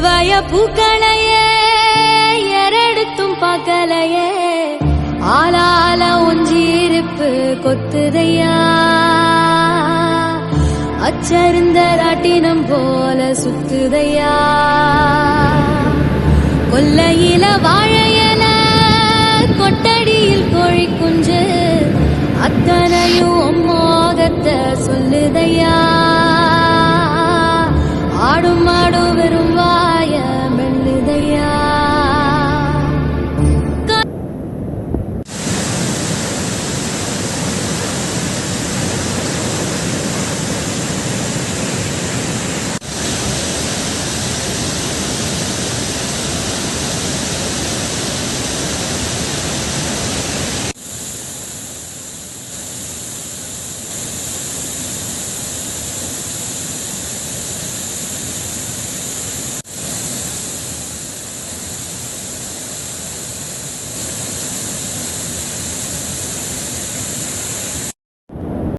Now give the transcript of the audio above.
வய பூக்களையே எரெடுத்தும் பார்க்கலையே ஆளால ஒஞ்சிருப்பு கொத்துதையா. அச்சருந்த ராட்டினம் போல சுத்துதையா. கொல்லையில வாழையல